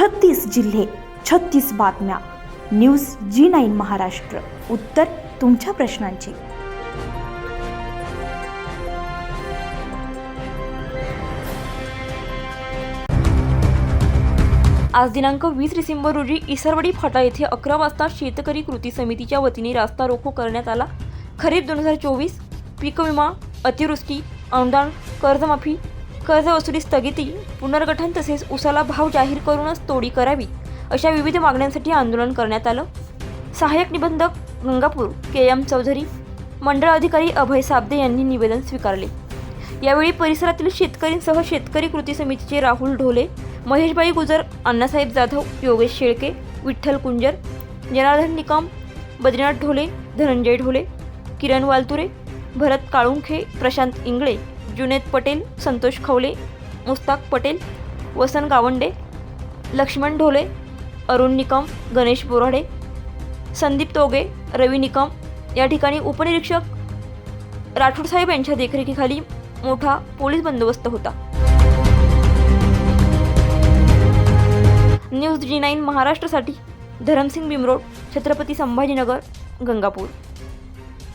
छत्तीस जिल्हे छत्तीस बातम्या. News G nine Maharashtra. उत्तर तुमच्या प्रश्नांची. आज दिनांक वीस डिसेंबर रोजी इसरवडी फाटा येथे अकरा वाजता शेतकरी कृती समितीच्या वतीने रास्ता रोको करण्यात आला. खरीप दोन हजार चोवीस पीक विमा अतिवृष्टी अनुदान कर्जमाफी कर्ज वसुली स्थगिती पुनर्गठन तसेच उसाला भाव जाहीर करूनच तोडी करावी अशा विविध मागण्यांसाठी आंदोलन करण्यात आलं. सहाय्यक निबंधक गंगापूर के. एम. चौधरी मंडळ अधिकारी अभय साबदे यांनी निवेदन स्वीकारले. यावेळी परिसरातील शेतकरींसह शेतकरी कृती समितीचे राहुल ढोले महेशबाई गुजर अण्णासाहेब जाधव योगेश शेळके विठ्ठल कुंजर जनार्दन निकम बद्रीनाथ ढोले धनंजय ढोले किरण वालतुरे भरत काळुंखे प्रशांत इंगळे जुनेद पटेल संतोष खवले मुस्ताक पटेल वसन गावंडे लक्ष्मण ढोले अरुण निकम गणेश बोराडे संदीप तोगे रवी निकम या ठिकाणी उपनिरीक्षक राठोड साहेब यांच्या देखरेखीखाली मोठा पोलीस बंदोबस्त होता. न्यूज जी नाईन महाराष्ट्रासाठी धरमसिंग बिमरोड छत्रपती संभाजीनगर गंगापूर.